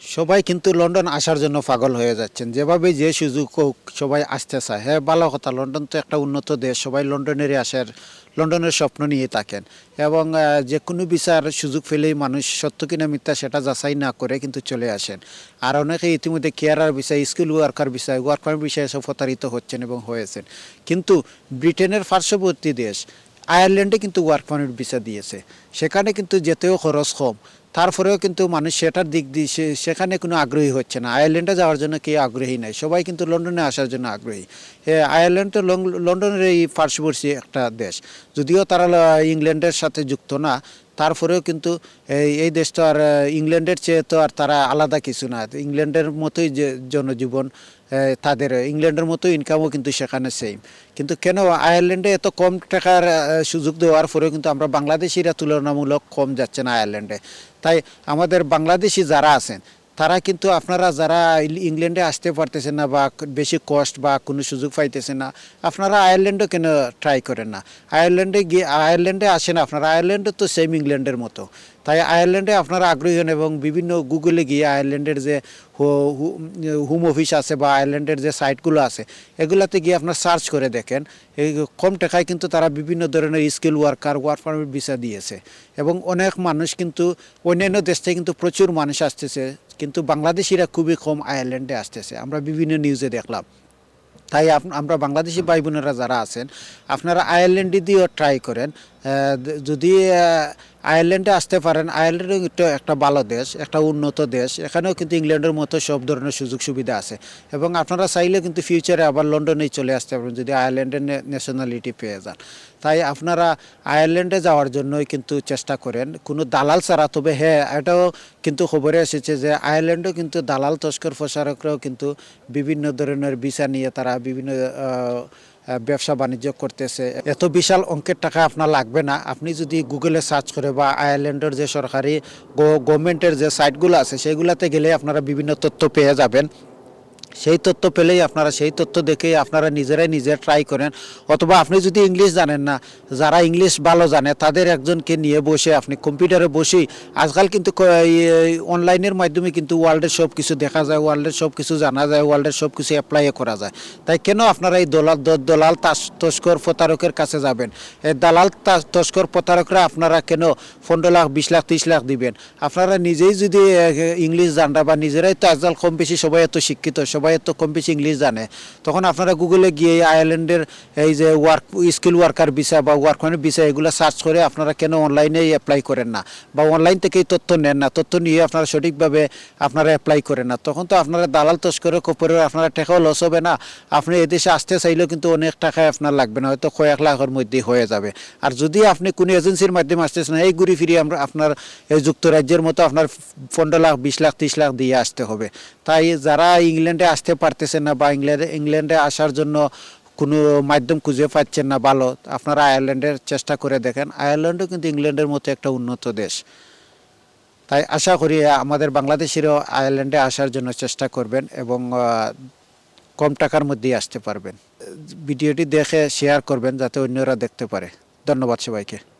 সবাই কিন্তু লন্ডন আসার জন্য পাগল হয়ে যাচ্ছেন। যেভাবে যে সুযোগ হোক, সবাই আসতে চায়। হ্যাঁ ভালো কথা, লন্ডন তো একটা উন্নত দেশ, সবাই লন্ডনেরই আসার, লন্ডনের স্বপ্ন নিয়ে থাকেন। এবং যে কোনো বিচার সুযোগ পেলেই মানুষ সত্য কিনা মিথ্যা সেটা যাচাই না করে কিন্তু চলে আসেন। আর অনেকে ইতিমধ্যে কেয়ারার বিষয়, স্কিল ওয়ার্কার বিষয় ওয়ার্ক পারমিট বিষয়ে সব প্রতারিত হচ্ছেন এবং হয়েছেন। কিন্তু ব্রিটেনের পার্শ্ববর্তী দেশ, আয়ারল্যান্ডে কিন্তু ওয়ার্ক পারমিট ভিসা দিয়েছে। সেখানে কিন্তু যেতেও খরচ কম। তারপরেও কিন্তু মানুষ সেটার দিক দিয়ে সেখানে কোনো আগ্রহী হচ্ছে না। আয়ারল্যান্ডে যাওয়ার জন্য কেউ আগ্রহী নাই। সবাই কিন্তু লন্ডনে আসার জন্য আগ্রহী। আয়ারল্যান্ড তো লন্ডনের এই পার্শ্ববর্তী একটা দেশ। যদিও তারা ইংল্যান্ডের সাথে যুক্ত না তারপরেও কিন্তু এই এই তো আর ইংল্যান্ডের চেয়ে তো আর তারা আলাদা কিছু না। ইংল্যান্ডের মতোই জনজীবন তাদের, ইংল্যান্ডের মতো ইনকামও কিন্তু সেখানে সেম কিন্তু কেন আয়ারল্যান্ডে এত কম টাকার সুযোগ দেওয়ার পরেও কিন্তু আমরা বাংলাদেশিরা তুলনামূলক কম যাচ্ছে না আয়ারল্যান্ডে। তাই আমাদের বাংলাদেশি যারা আছেন তারা কিন্তু আপনারা যারা ইংল্যান্ডে আসতে পারতেছেন না বা বেশি কষ্ট বা কোনো সুযোগ পাইতেছেন না, আপনারা আয়ারল্যান্ডও কেন ট্রাই করেন না? আয়ারল্যান্ডে গিয়ে, আয়ারল্যান্ডে আসেন আপনারা, আয়ারল্যান্ডও তো সেম ইংল্যান্ডের মতো। তাই আয়ারল্যান্ডে আপনারা আগ্রহী হন এবং বিভিন্ন গুগলে গিয়ে আয়ারল্যান্ডের যে হোম অফিস আছে বা আয়ারল্যান্ডের যে সাইটগুলো আছে, এগুলাতে গিয়ে আপনার সার্চ করে দেখেন। এই কম টাকায় কিন্তু তারা বিভিন্ন ধরনের skill worker work permit visa দিয়েছে। এবং অনেক মানুষ কিন্তু, অন্যান্য দেশ থেকে কিন্তু প্রচুর মানুষ আসতেছে, কিন্তু বাংলাদেশিরা খুবই কম আয়ারল্যান্ডে আসতেছে। আমরা বিভিন্ন নিউজে দেখলাম। তাই আমরা বাংলাদেশি ভাই বোনেরা যারা আছেন, আপনারা আয়ারল্যান্ডে দিয়েও ট্রাই করেন। যদি আয়ারল্যান্ডে আসতে পারেন। আয়ারল্যান্ডও একটু একটা ভালো দেশ, একটা উন্নত দেশ। এখানেও কিন্তু ইংল্যান্ডের মতো সব ধরনের সুযোগ সুবিধা আছে। এবং আপনারা চাইলে কিন্তু ফিউচারে আবার লন্ডনেই চলে আসতে পারেন যদি আয়ারল্যান্ডের ন্যাশনালিটি পেয়ে যান। তাই আপনারা আয়ারল্যান্ডে যাওয়ার জন্যই কিন্তু চেষ্টা করেন। কোনো দালাল ছাড়া, তবে হ্যাঁ এটাও কিন্তু খবরে এসেছে যে আয়ারল্যান্ডও কিন্তু দালাল তস্কর প্রসারকরাও কিন্তু বিভিন্ন ধরনের ভিসা নিয়ে তারা বিভিন্ন ব্যবসা বাণিজ্য করতেছে। এত বিশাল অঙ্কের টাকা আপনার লাগবে না। আপনি যদি গুগলে সার্চ করে বা আয়ারল্যান্ডের যে সরকারি গভর্নমেন্টের যে সাইটগুলো আছে, সেগুলোতে গেলে আপনারা বিভিন্ন তথ্য পেয়ে যাবেন। সেই তথ্য পেলেই আপনারা সেই তথ্য দেখেই আপনারা নিজেরাই নিজে ট্রাই করেন। অথবা আপনি যদি ইংলিশ জানেন না, যারা ইংলিশ ভালো জানে, তাদের একজনকে নিয়ে বসে আপনি কম্পিউটারে বসেই, আজকাল কিন্তু অনলাইনের মাধ্যমে কিন্তু ওয়ার্ল্ডের সব কিছু দেখা যায় ওয়ার্ল্ডের সব কিছু জানা যায় ওয়ার্ল্ডের সব কিছু অ্যাপ্লাই করা যায়। তাই কেন আপনারা এই দলাল দলাল তাস- তস্কর প্রতারকের কাছে যাবেন? এই দালাল তস্কর প্রতারকরা আপনারা কেন পনেরো লাখ, বিশ লাখ, ত্রিশ লাখ দিবেন? আপনারা নিজেই যদি ইংলিশ জানরা বা নিজেরাই তো আজকাল কম বেশি সবাই এত শিক্ষিত, সবাই এত কম বেশি ইংলিশ জানে। তখন আপনারা গুগলে গিয়ে আয়ারল্যান্ডের এই যে ওয়ার্ক স্কিল ওয়ার্কার ভিসা বা ওয়ার্ক পারমিট ভিসা এগুলো সার্চ করে আপনারা কেন অনলাইনে অ্যাপ্লাই করেন না? বা অনলাইন থেকেই তথ্য নেন না, তথ্য নিয়ে আপনারা সঠিকভাবে আপনারা অ্যাপ্লাই করেন না। তখন তো আপনারা দালাল তস্করের কপরে আপনারা টাকাও লস হবে না। আপনি এদেশে আসতে চাইলেও কিন্তু অনেক টাকায় আপনার লাগবে না, হয়তো কয়েক লাখের মধ্যেই হয়ে যাবে। আর যদি আপনি কোনো এজেন্সির মাধ্যমে আসতেছেন এই ঘুরি ফিরি আমরা আপনার এই যুক্তরাজ্যের মতো আপনার পনেরো লাখ, বিশ লাখ, ত্রিশ লাখ দিয়ে আসতে হবে। তাই যারা ইংল্যান্ডে আসতে পারতেছেন না বা ইংল্যান্ডে ইংল্যান্ডে আসার জন্য কোনো মাধ্যম খুঁজে পাচ্ছেন না ভালো, আপনারা আয়ারল্যান্ডের চেষ্টা করে দেখেন। আয়ারল্যান্ডও কিন্তু ইংল্যান্ডের মতো একটা উন্নত দেশ। তাই আশা করি আমাদের বাংলাদেশিরাও আয়ারল্যান্ডে আসার জন্য চেষ্টা করবেন এবং কম টাকার মধ্যেই আসতে পারবেন। ভিডিওটি দেখে শেয়ার করবেন যাতে অন্যরা দেখতে পারে। ধন্যবাদ সবাইকে।